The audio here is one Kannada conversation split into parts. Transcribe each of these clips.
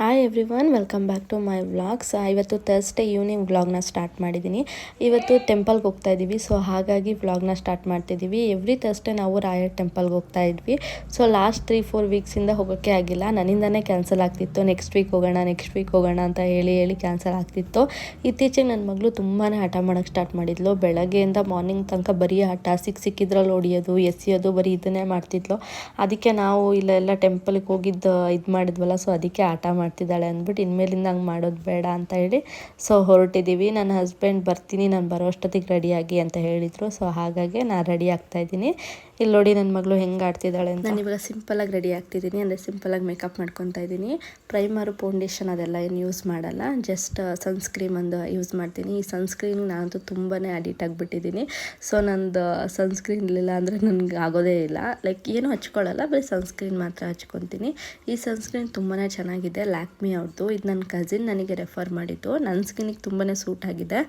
Hi everyone welcome back to my vlogs ಇವತ್ತು ಥರ್ಸ್ಡೇ ಈವ್ನಿಂಗ್ ವ್ಲಾಗ್ನ ಸ್ಟಾರ್ಟ್ ಮಾಡಿದ್ದೀನಿ ಇವತ್ತು ಟೆಂಪಲ್ಗೆ ಹೋಗ್ತಾ ಇದ್ದೀವಿ ಸೊ ಹಾಗಾಗಿ ವ್ಲಾಗ್ನ ಸ್ಟಾರ್ಟ್ ಮಾಡ್ತಿದ್ದೀವಿ ಎವ್ರಿ ಥರ್ಸ್ಡೇ ನಾವು ರಾಯರ್ ಟೆಂಪಲ್ಗೆ ಹೋಗ್ತಾ ಇದ್ವಿ. ಸೊ ಲಾಸ್ಟ್ ತ್ರೀ ಫೋರ್ ವೀಕ್ಸಿಂದ ಹೋಗೋಕ್ಕೆ ಆಗಿಲ್ಲ. ನನ್ನಿಂದನೇ ಕ್ಯಾನ್ಸಲ್ ಆಗ್ತಿತ್ತು. ನೆಕ್ಸ್ಟ್ ವೀಕ್ ಹೋಗೋಣ ನೆಕ್ಸ್ಟ್ ವೀಕ್ ಹೋಗೋಣ ಅಂತ ಹೇಳಿ ಹೇಳಿ ಕ್ಯಾನ್ಸಲ್ ಆಗ್ತಿತ್ತು. ಇತ್ತೀಚೆಗೆ ನನ್ನ ಮಗಳು ತುಂಬಾ ಹಠ ಮಾಡೋಕ್ಕೆ ಸ್ಟಾರ್ಟ್ ಮಾಡಿದ್ಲು. ಬೆಳಗ್ಗೆಯಿಂದ ಮಾರ್ನಿಂಗ್ ತನಕ ಬರೀ ಹಠ ಸಿಕ್ಕಿ ಸಿಕ್ಕಿದ್ರಲ್ಲಿ ಹೊಡಿಯೋದು ಎಸೆಯೋದು ಬರೀ ಇದನ್ನೇ ಮಾಡ್ತಿದ್ಲು. ಅದಕ್ಕೆ ನಾವು ಇಲ್ಲೆಲ್ಲ ಟೆಂಪಲ್ಗೆ ಹೋಗಿದ್ದು, ಇದು ಮಾಡಿದ್ವಲ್ಲ. ಸೊ ಅದಕ್ಕೆ ಆಟ ಮಾಡ್ತಿದ್ದಾಳೆ ಅಂದ್ಬಿಟ್ಟು ಇನ್ಮೇಲಿಂದ ಹಂಗೆ ಮಾಡೋದು ಬೇಡ ಅಂತ ಹೇಳಿ ಸೊ ಹೊರಟಿದ್ದೀವಿ ನನ್ನ ಹಸ್ಬೆಂಡ್ ಬರ್ತೀನಿ, ನಾನು ಬರೋ ಅಷ್ಟೊತ್ತಿಗೆ ರೆಡಿಯಾಗಿ ಅಂತ ಹೇಳಿದರು. ಸೊ ಹಾಗಾಗಿ ನಾನು ರೆಡಿ ಆಗ್ತಾ ಇದ್ದೀನಿ. ಇಲ್ಲಿ ನೋಡಿ ನನ್ನ ಮಗಳು ಹೆಂಗೆ ಆಡ್ತಿದ್ದಾಳೆ ಅಂತ. ನಾನು ಇವಾಗ ಸಿಂಪಲಾಗಿ ರೆಡಿ ಆಗ್ತಿದ್ದೀನಿ ಅಂದರೆ ಸಿಂಪಲಾಗಿ ಮೇಕಪ್ ಮಾಡ್ಕೊತಾ ಇದ್ದೀನಿ ಪ್ರೈಮರು ಫೌಂಡೇಶನ್ ಅದೆಲ್ಲ ಏನು ಯೂಸ್ ಮಾಡಲ್ಲ ಜಸ್ಟ್ ಸನ್ಸ್ಕ್ರೀಮ್ ಒಂದು ಯೂಸ್ ಮಾಡ್ತೀನಿ. ಈ ಸನ್ಸ್ಕ್ರೀನ್ ನಾನಂತೂ ತುಂಬಾ ಅಡಿಕ್ಟ್ ಆಗಿಬಿಟ್ಟಿದ್ದೀನಿ ಸೊ ನಂದು ಸನ್ಸ್ಕ್ರೀನ್ ಇರಲಿಲ್ಲ ಅಂದರೆ ನನಗೆ ಆಗೋದೇ ಇಲ್ಲ. ಲೈಕ್ ಏನೂ ಹಚ್ಕೊಳ್ಳಲ್ಲ, ಬರೀ ಸನ್ಸ್ಕ್ರೀನ್ ಮಾತ್ರ ಹಚ್ಕೊತೀನಿ. ಈ ಸನ್ಸ್ಕ್ರೀನ್ ತುಂಬಾ ಚೆನ್ನಾಗಿದೆ ಲ್ಯಾಕ್ಮಿ ಅವ್ರದ್ದು ಇದು ನನ್ನ ಕಸಿನ್ ನನಗೆ ರೆಫರ್ ಮಾಡಿದ್ದು. ನನ್ನ ಸ್ಕಿನ್ನಿಗೆ ತುಂಬಾ ಸೂಟ್ ಆಗಿದೆ.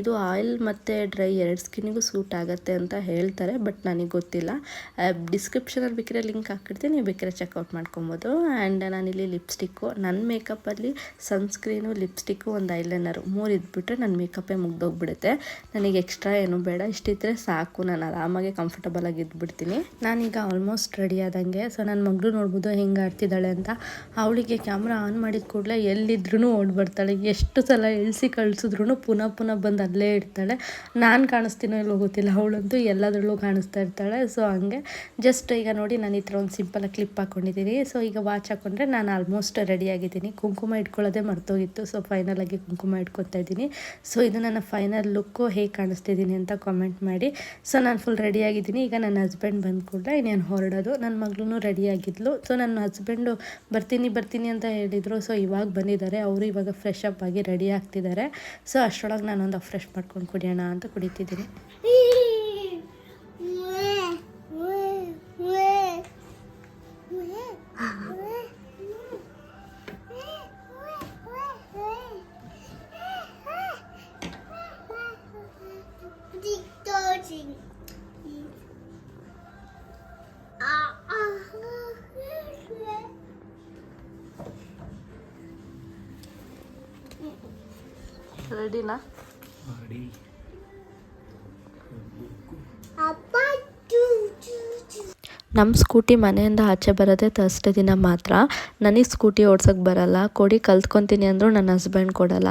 ಇದು ಆಯಿಲ್ ಮತ್ತು ಡ್ರೈ ಎರಡು ಸ್ಕಿನ್ನಿಗೂ ಸೂಟ್ ಆಗುತ್ತೆ ಅಂತ ಹೇಳ್ತಾರೆ ಬಟ್ ನನಗೆ ಗೊತ್ತಿಲ್ಲ ಡಿಸ್ಕ್ರಿಪ್ಷನಲ್ಲಿ ಬೇಕಿದ್ರೆ ಲಿಂಕ್ ಹಾಕಿರ್ತೀನಿ ನೀವು ಬೇಕಿದ್ರೆ ಚೆಕ್ಔಟ್ ಮಾಡ್ಕೊಬೋದು. ಆ್ಯಂಡ್ ನಾನಿಲ್ಲಿ ಲಿಪ್ಸ್ಟಿಕ್ಕು ನನ್ನ ಮೇಕಪ್ಪಲ್ಲಿ ಸನ್ಸ್ಕ್ರೀನು ಲಿಪ್ಸ್ಟಿಕ್ಕು ಒಂದು ಐಲೈನರು ಮೂರು ಇದ್ಬಿಟ್ರೆ ನನ್ನ ಮೇಕಪ್ಪೇ ಮುಗ್ದೋಗ್ಬಿಡುತ್ತೆ. ನನಗೆ ಎಕ್ಸ್ಟ್ರಾ ಏನು ಬೇಡ. ಇಷ್ಟಿದ್ರೆ ಸಾಕು. ನಾನು ಆರಾಮಾಗಿ ಕಂಫರ್ಟಬಲ್ ಆಗಿ ಇದ್ಬಿಡ್ತೀನಿ. ನಾನೀಗ ಆಲ್ಮೋಸ್ಟ್ ರೆಡಿ ಆದಂಗೆ. ಸೊ ನನ್ನ ಮಗಳು ನೋಡ್ಬೋದು ಹೆಂಗೆ ಆಡ್ತಿದ್ದಾಳೆ ಅಂತ. ಅವಳಿಗೆ ಕ್ಯಾಮ್ರಾ ಆನ್ ಮಾಡಿದ ಕೂಡಲೇ ಎಲ್ಲಿದ್ರೂ ಓಡ್ ಬರ್ತಾಳೆ. ಎಷ್ಟು ಸಲ ಇಳಿಸಿ ಕಳಿಸಿದ್ರು ಪುನಃ ಪುನಃ ಬಂದು ಅಲ್ಲೇ ಇರ್ತಾಳೆ ನಾನು ಕಾಣಿಸ್ತೀನೋ ಇಲ್ಲೋ ಗೊತ್ತಿಲ್ಲ. ಅವಳಂತೂ ಎಲ್ಲದರಲ್ಲೂ ಕಾಣಿಸ್ತಾ ಇರ್ತಾಳೆ. ಸೊ ಹಂಗೆ ಜಸ್ಟ್ ಈಗ ನೋಡಿ ನಾನು ಈ ಥರ ಒಂದು ಸಿಂಪಲಾಗಿ ಕ್ಲಿಪ್ ಹಾಕ್ಕೊಂಡಿದ್ದೀನಿ ಸೊ ಈಗ ವಾಚ್ ಹಾಕ್ಕೊಂಡ್ರೆ ನಾನು ಆಲ್ಮೋಸ್ಟ್ ರೆಡಿ ಆಗಿದ್ದೀನಿ. ಕುಂಕುಮ ಇಟ್ಕೊಳ್ಳೋದೇ ಮರ್ತೋಗಿತ್ತು. ಸೊ ಫೈನಲ್ ಆಗಿ ಕುಂಕುಮ ಇಟ್ಕೊತಾ ಇದ್ದೀನಿ. ಸೊ ಇದು ನನ್ನ ಫೈನಲ್ ಲುಕ್ಕು ಹೇಗೆ ಕಾಣಿಸ್ತಿದ್ದೀನಿ ಅಂತ ಕಾಮೆಂಟ್ ಮಾಡಿ. ಸೊ ನಾನು ಫುಲ್ ರೆಡಿ ಆಗಿದ್ದೀನಿ. ಈಗ ನನ್ನ ಹಸ್ಬೆಂಡ್ ಬಂದ ಕೂಡಲೇ ಇನ್ನೇನು ಹೊರಡೋದು. ನನ್ನ ಮಗಳೂ ರೆಡಿ ಆಗಿದ್ಲು. ಸೊ ನನ್ನ ಹಸ್ಬೆಂಡು ಬರ್ತೀನಿ ಬರ್ತೀನಿ ಅಂತ ಹೇಳಿದರು. ಸೊ ಇವಾಗ ಬಂದಿದ್ದಾರೆ. ಅವರು ಇವಾಗ ಫ್ರೆಶ್ ಅಪ್ ಆಗಿ ರೆಡಿ ಆಗ್ತಿದ್ದಾರೆ. ಸೊ ಅಷ್ಟರೊಳಗೆ ನಾನೊಂದು ಫ್ರೆಶ್ ಮಾಡ್ಕೊಂಡು ಕುಡಿಯೋಣ ಅಂತ ಕುಡಿತಿದ್ದೀನಿ. रेडी ना? ನಮ್ಮ ಸ್ಕೂಟಿ ಮನೆಯಿಂದ ಆಚೆ ಬರೋದೇ ಥರ್ಸ್ಡೇ ದಿನ ಮಾತ್ರ. ನನಗೆ ಸ್ಕೂಟಿ ಓಡ್ಸೋಕ್ಕೆ ಬರಲ್ಲ. ಕೊಡಿ, ಕಲ್ತ್ಕೊತೀನಿ ಅಂದರೂ ನನ್ನ ಹಸ್ಬೆಂಡ್ ಕೊಡಲ್ಲ.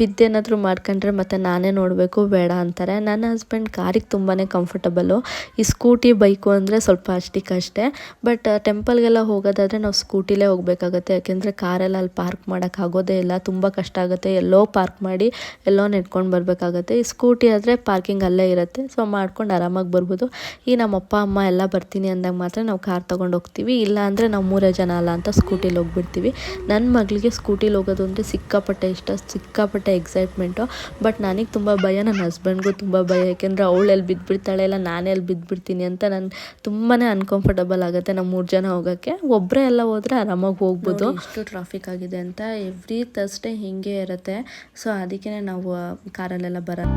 ಬಿದ್ದೇನಾದರೂ ಮಾಡ್ಕೊಂಡ್ರೆ ಮತ್ತೆ ನಾನೇ ನೋಡಬೇಕು, ಬೇಡ ಅಂತಾರೆ. ನನ್ನ ಹಸ್ಬೆಂಡ್ ಕಾರಿಗೆ ತುಂಬಾ ಕಂಫರ್ಟಬಲ್ಲು ಈ ಸ್ಕೂಟಿ, ಬೈಕು ಅಂದರೆ ಸ್ವಲ್ಪ ಅಷ್ಟಕ್ಕಷ್ಟೇ ಬಟ್ ಟೆಂಪಲ್ಗೆಲ್ಲ ಹೋಗೋದಾದರೆ ನಾವು ಸ್ಕೂಟಿಲೇ ಹೋಗಬೇಕಾಗತ್ತೆ. ಯಾಕೆಂದರೆ ಕಾರೆಲ್ಲ ಅಲ್ಲಿ ಪಾರ್ಕ್ ಮಾಡೋಕ್ಕಾಗೋದೇ ಇಲ್ಲ. ತುಂಬ ಕಷ್ಟ ಆಗುತ್ತೆ. ಎಲ್ಲೋ ಪಾರ್ಕ್ ಮಾಡಿ, ಎಲ್ಲೋ ನೆಡ್ಕೊಂಡು ಬರಬೇಕಾಗತ್ತೆ. ಈ ಸ್ಕೂಟಿ ಆದರೆ ಪಾರ್ಕಿಂಗ್ ಅಲ್ಲೇ ಇರುತ್ತೆ. ಸೊ ಮಾಡ್ಕೊಂಡು ಆರಾಮಾಗಿ ಬರ್ಬೋದು. ಈ ನಮ್ಮ ಅಪ್ಪ ಅಮ್ಮ ಎಲ್ಲ ಬರ್ತೀನಿ ಅಂದಾಗ ಮಾತ್ರ ನಾವು ಕಾರ್ ತೊಗೊಂಡು ಹೋಗ್ತೀವಿ. ಇಲ್ಲ ಅಂದರೆ ನಾವು ಮೂರೇ ಜನ ಅಲ್ಲ ಅಂತ ಸ್ಕೂಟಿಲಿ ಹೋಗ್ಬಿಡ್ತೀವಿ. ನನ್ನ ಮಗಳಿಗೆ ಸ್ಕೂಟಿಲಿ ಹೋಗೋದು ಅಂದರೆ ಸಿಕ್ಕಾಪಟ್ಟೆ ಇಷ್ಟ, ಸಿಕ್ಕಾಪಟ್ಟೆ ಎಕ್ಸೈಟ್ಮೆಂಟು ಬಟ್ ನನಗೆ ತುಂಬ ಭಯ ನನ್ನ ಹಸ್ಬೆಂಡ್ಗೂ ತುಂಬ ಭಯ. ಯಾಕೆಂದರೆ ಅವಳು ಎಲ್ಲಿ ಬಿದ್ದುಬಿಡ್ತಾಳೆ ಇಲ್ಲ ನಾನೇ ಎಲ್ಲಿ ಬಿದ್ದುಬಿಡ್ತೀನಿ ಅಂತ ನಾನು ತುಂಬಾ ಅನ್ಕಂಫರ್ಟಬಲ್ ಆಗುತ್ತೆ ನಾವು ಮೂರು ಜನ ಹೋಗೋಕ್ಕೆ. ಒಬ್ಬರೇ ಎಲ್ಲ ಹೋದರೆ ಆರಾಮಾಗಿ ಹೋಗ್ಬೋದು. ಇಷ್ಟು ಟ್ರಾಫಿಕ್ ಆಗಿದೆ ಅಂತ ಎವ್ರಿ ಥರ್ಸ್ಡೇ ಹೀಗೆ ಇರುತ್ತೆ. ಸೊ ಅದಕ್ಕೆ ನಾವು ಕಾರಲ್ಲೆಲ್ಲ ಬರೋಣ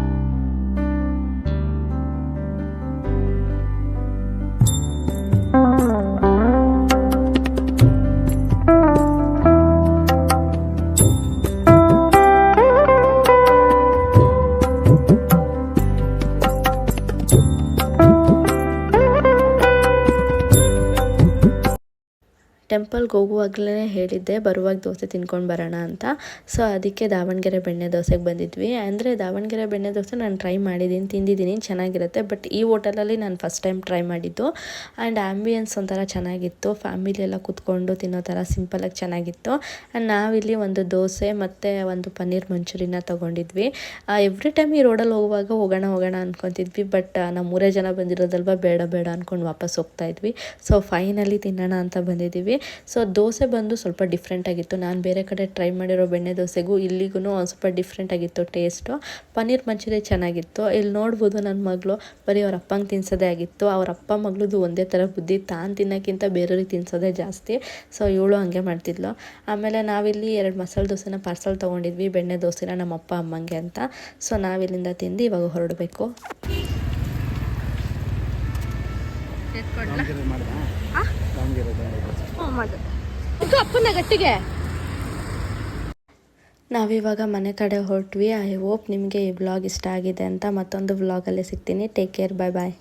ಟೆಂಪಲ್ಗೆ ಹೋಗುವಾಗಲೇ ಹೇಳಿದ್ದೆ, ಬರುವಾಗ ದೋಸೆ ತಿನ್ಕೊಂಡು ಬರೋಣ ಅಂತ. ಸೊ ಅದಕ್ಕೆ ದಾವಣಗೆರೆ ಬೆಣ್ಣೆ ದೋಸೆಗೆ ಬಂದಿದ್ವಿ. ಅಂದರೆ ದಾವಣಗೆರೆ ಬೆಣ್ಣೆ ದೋಸೆ ನಾನು ಟ್ರೈ ಮಾಡಿದ್ದೀನಿ, ತಿಂದಿದ್ದೀನಿ, ಚೆನ್ನಾಗಿರುತ್ತೆ. ಬಟ್ ಈ ಹೋಟೆಲಲ್ಲಿ ನಾನು ಫಸ್ಟ್ ಟೈಮ್ ಟ್ರೈ ಮಾಡಿದ್ದು. ಆ್ಯಂಡ್ ಆ್ಯಂಬಿಯನ್ಸ್ ಒಂಥರ ಚೆನ್ನಾಗಿತ್ತು. ಫ್ಯಾಮಿಲಿ ಎಲ್ಲ ಕೂತ್ಕೊಂಡು ತಿನ್ನೋ ಥರ ಸಿಂಪಲಾಗಿ ಚೆನ್ನಾಗಿತ್ತು. ಆ್ಯಂಡ್ ನಾವಿಲ್ಲಿ ಒಂದು ದೋಸೆ ಮತ್ತು ಒಂದು ಪನ್ನೀರ್ ಮಂಚೂರಿನ ತೊಗೊಂಡಿದ್ವಿ. ಎವ್ರಿ ಟೈಮ್ ಈ ರೋಡಲ್ಲಿ ಹೋಗುವಾಗ ಹೋಗೋಣ ಹೋಗೋಣ ಅಂದ್ಕೊತಿದ್ವಿ ಬಟ್ ನಾವು ಮೂರೇ ಜನ ಬಂದಿರೋದಲ್ವ, ಬೇಡ ಬೇಡ ಅಂದ್ಕೊಂಡು ವಾಪಸ್ ಹೋಗ್ತಾ ಇದ್ವಿ. ಸೊ ಫೈನಲಿ ತಿನ್ನೋಣ ಅಂತ ಬಂದಿದ್ದೀವಿ. ಸೊ ದೋಸೆ ಬಂದು ಸ್ವಲ್ಪ ಡಿಫ್ರೆಂಟ್ ಆಗಿತ್ತು. ನಾನು ಬೇರೆ ಕಡೆ ಟ್ರೈ ಮಾಡಿರೋ ಬೆಣ್ಣೆ ದೋಸೆಗೂ ಇಲ್ಲಿಗೂ ಒಂದು ಸ್ವಲ್ಪ ಡಿಫ್ರೆಂಟ್ ಆಗಿತ್ತು ಟೇಸ್ಟು ಪನ್ನೀರ್ ಮಂಚೂರಿ ಚೆನ್ನಾಗಿತ್ತು. ಇಲ್ಲಿ ನೋಡ್ಬೋದು ನನ್ನ ಮಗಳು ಬರೀ ಅವ್ರ ಅಪ್ಪಂಗೆ ತಿನ್ಸೋದೇ ಆಗಿತ್ತು. ಅವ್ರ ಅಪ್ಪ ಮಗಳದು ಒಂದೇ ಥರ ಬುದ್ಧಿ ತಾನು ತಿನ್ನೋಕ್ಕಿಂತ ಬೇರೆಯವ್ರಿಗೆ ತಿನ್ಸೋದೇ ಜಾಸ್ತಿ. ಸೊ ಇವಳು ಹಂಗೆ ಮಾಡ್ತಿದ್ಲು. ಆಮೇಲೆ ನಾವಿಲ್ಲಿ ಎರಡು ಮಸಾಲೆ ದೋಸೆನ ಪಾರ್ಸಲ್ ತೊಗೊಂಡಿದ್ವಿ ಬೆಣ್ಣೆ ದೋಸೆನ ನಮ್ಮ ಅಪ್ಪ ಅಮ್ಮಂಗೆ ಅಂತ. ಸೊ ನಾವಿಲ್ಲಿಂದ ತಿಂದು ಇವಾಗ ಹೊರಡಬೇಕು. ಮಾಡು ಅಪ್ಪನ ನಾವಿವಾಗ ಮನೆ ಕಡೆ ಹೊರಟ್ವಿ. ಐ ಹೋಪ್ ನಿಮಗೆ ಈ ಬ್ಲಾಗ್ ಇಷ್ಟ ಆಗಿದೆ ಅಂತ ಮತ್ತೊಂದು ವ್ಲಾಗಲ್ಲಿ ಸಿಗ್ತೀನಿ. ಟೇಕ್ ಕೇರ್ ಬಾಯ್ ಬಾಯ್